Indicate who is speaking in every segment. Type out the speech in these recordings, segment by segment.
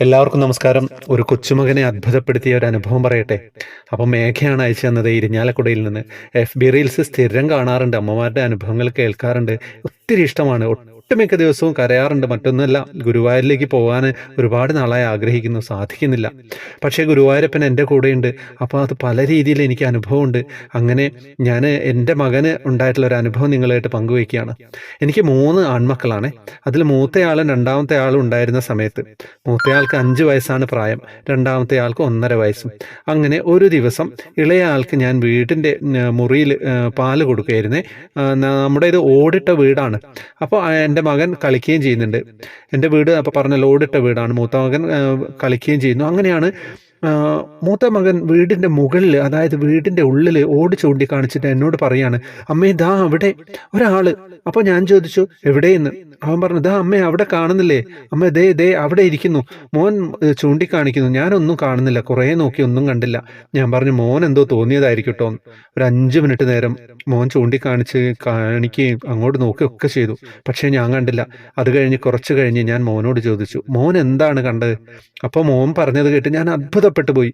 Speaker 1: എല്ലാവർക്കും നമസ്കാരം. ഒരു കൊച്ചുമകനെ അത്ഭുതപ്പെടുത്തിയ ഒരു അനുഭവം പറയട്ടെ. അപ്പം മേഘയാണ് അയച്ചു തന്നത് ഇരിഞ്ഞാലക്കുടയിൽ നിന്ന്. എഫ് ബി റീൽസ് സ്ഥിരം കാണാറുണ്ട്. അമ്മമാരുടെ അനുഭവങ്ങൾ കേൾക്കാറുണ്ട്. ഒത്തിരി ഇഷ്ടമാണ്. ഒട്ടുമിക്ക ദിവസവും കരയാറുണ്ട്. മറ്റൊന്നുമല്ല ഗുരുവായൂരിലേക്ക് പോകാൻ ഒരുപാട് നാളായി ആഗ്രഹിക്കുന്നു. സാധിക്കുന്നില്ല. പക്ഷേ ഗുരുവായൂരപ്പൻ എന്റെ കൂടെയുണ്ട്. അപ്പോൾ അത് പല രീതിയിൽ എനിക്ക് അനുഭവമുണ്ട്. അങ്ങനെ ഞാൻ എന്റെ മകന് ഉണ്ടായിട്ടുള്ള ഒരു അനുഭവം നിങ്ങളായിട്ട് പങ്കുവയ്ക്കുകയാണ്. എനിക്ക് മൂന്ന് ആൺമക്കളാണ്. അതിൽ മൂത്തയാളും രണ്ടാമത്തെ ആളും ഉണ്ടായിരുന്ന സമയത്ത് മൂത്തയാൾക്ക് അഞ്ച് വയസ്സാണ് പ്രായം. രണ്ടാമത്തെ ആൾക്ക് ഒന്നര വയസ്സും. അങ്ങനെ ഒരു ദിവസം ഇളയ ആൾക്ക് ഞാൻ വീടിന്റെ മുറിയിൽ പാൽ കൊടുക്കുകയായിരുന്നേ. നമ്മുടെ ഇത് ഓടിട്ട വീടാണ്. അപ്പോൾ എന്റെ മകൻ കളിക്കുകയും ചെയ്യുന്നുണ്ട്. എന്റെ വീട് അപ്പോൾ പറഞ്ഞ ലോഡിട്ട വീടാണ്. മൂത്ത മകൻ കളിക്കുകയും ചെയ്യുന്നു. അങ്ങനെയാണ് മൂത്ത മകൻ വീടിന്റെ മുകളിൽ അതായത് വീടിന്റെ ഉള്ളിൽ ഓടി ചൂണ്ടിക്കാണിച്ചിട്ട് എന്നോട് പറയാണ് അമ്മേ ദാ അവിടെ ഒരാൾ അപ്പോൾ ഞാൻ ചോദിച്ചു എവിടെയെന്ന്? അവൻ പറഞ്ഞു ദാ അമ്മേ അവിടെ കാണുന്നില്ലേ? അമ്മ ദേ ദേ അവിടെ ഇരിക്കുന്നു. മോൻ ചൂണ്ടിക്കാണിക്കുന്നു. ഞാനൊന്നും കാണുന്നില്ല. കുറേ നോക്കി ഒന്നും കണ്ടില്ല. ഞാൻ പറഞ്ഞു മോൻ എന്തോ തോന്നിയതായിരിക്കും ഒരു അഞ്ച് മിനിറ്റ് നേരം മോൻ ചൂണ്ടിക്കാണിച്ച് കാണിക്കുകയും അങ്ങോട്ട് നോക്കുകയൊക്കെ ചെയ്തു. പക്ഷേ ഞാൻ കണ്ടില്ല. അത് കഴിഞ്ഞ് കുറച്ച് കഴിഞ്ഞ് ഞാൻ മോനോട് ചോദിച്ചു മോൻ എന്താണ് കണ്ടത്? അപ്പോൾ മോൻ പറഞ്ഞത് കേട്ട് ഞാൻ അത്ഭുതപ്പെട്ടു പോയി.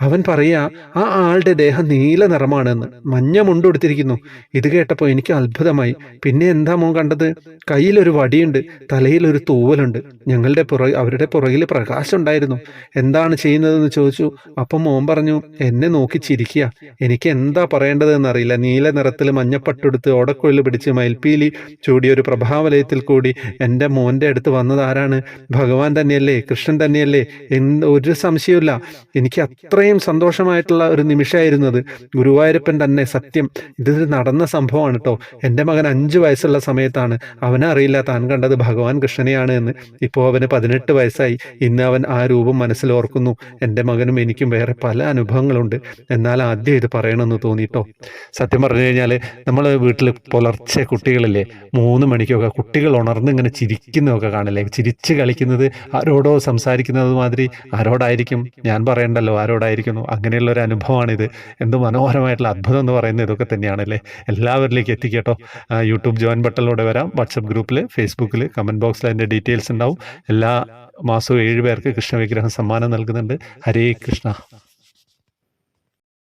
Speaker 1: അവൻ പറയാ ആ ആളുടെ ദേഹം നീല നിറമാണെന്ന് മഞ്ഞ മുണ്ടുടുത്തിരിക്കുന്നു ഇത് കേട്ടപ്പോൾ എനിക്ക് അത്ഭുതമായി. പിന്നെ എന്താ മോൻ കണ്ടത്? കയ്യിലൊരു വടിയുണ്ട് തലയിൽ ഒരു തൂവലുണ്ട്. ഞങ്ങളുടെ പുറ അവരുടെ പുറകിൽ പ്രകാശം ഉണ്ടായിരുന്നു. എന്താണ് ചെയ്യുന്നതെന്ന് ചോദിച്ചു. അപ്പം മോൻ പറഞ്ഞു എന്നെ നോക്കി ചിരിക്കുക എനിക്ക് എന്താ പറയേണ്ടതെന്ന് അറിയില്ല. നീല നിറത്തിൽ മഞ്ഞപ്പട്ടെടുത്ത് ഓടക്കുഴൽ പിടിച്ച് മയിൽപ്പീലി ചൂടിയ ഒരു പ്രഭാവലയത്തിൽ കൂടി എന്റെ മോന്റെ അടുത്ത് വന്നത് ആരാണ്? ഭഗവാൻ തന്നെയല്ലേ? കൃഷ്ണൻ തന്നെയല്ലേ? എന്ത് ഒരു സംശയമില്ല എനിക്ക് അത്രയും സന്തോഷമായിട്ടുള്ള ഒരു നിമിഷമായിരുന്നു അത് ഗുരുവായൂരപ്പൻ തന്നെ സത്യം ഇത് നടന്ന സംഭവമാണ് കേട്ടോ എന്റെ മകൻ അഞ്ച് വയസ്സുള്ള സമയത്താണ് അവനറിയില്ല താൻ കണ്ടത് ഭഗവാൻ കൃഷ്ണനെയാണ് എന്ന്. ഇപ്പോൾ അവന് പതിനെട്ട് വയസ്സായി. ഇന്ന് അവൻ ആ രൂപം മനസ്സിൽ ഓർക്കുന്നു. എന്റെ മകനും എനിക്കും വേറെ പല അനുഭവങ്ങളുണ്ട്. എന്നാൽ ആദ്യം ഇത് പറയണമെന്ന് തോന്നിട്ടോ സത്യം പറഞ്ഞു കഴിഞ്ഞാൽ നമ്മൾ വീട്ടിൽ പുലർച്ചെ കുട്ടികളില്ലേ മൂന്ന് മണിക്കൊക്കെ കുട്ടികൾ ഉണർന്ന് ഇങ്ങനെ ചിരിക്കുന്നതൊക്കെ കാണില്ലേ? ചിരിച്ച് കളിക്കുന്നത് ആരോടോ സംസാരിക്കുന്നത് മാതിരി ആരോടായിരിക്കും? ഞാൻ പറയണ്ടല്ലോ ആരോടായിരിക്കുന്നു അങ്ങനെയുള്ള ഒരു അനുഭവമാണിത്. എന്ത് മനോഹരമായിട്ടുള്ള അത്ഭുതം എന്ന് പറയുന്നത് ഇതൊക്കെ തന്നെയാണ് അല്ലേ? എല്ലാവരിലേക്ക് എത്തിക്കട്ടോ. യൂട്യൂബ് ജോയിൻ ബട്ടണിലൂടെ വരാം. വാട്സപ്പ് ഗ്രൂപ്പിൽ ഫേസ്ബുക്കിൽ കമന്റ് ബോക്സിൽ അതിന്റെ ഡീറ്റെയിൽസ് ഉണ്ടാവും. എല്ലാ മാസവും ഏഴ് പേർക്ക് കൃഷ്ണ വിഗ്രഹം സമ്മാനം നൽകുന്നുണ്ട്. ഹരേ കൃഷ്ണ.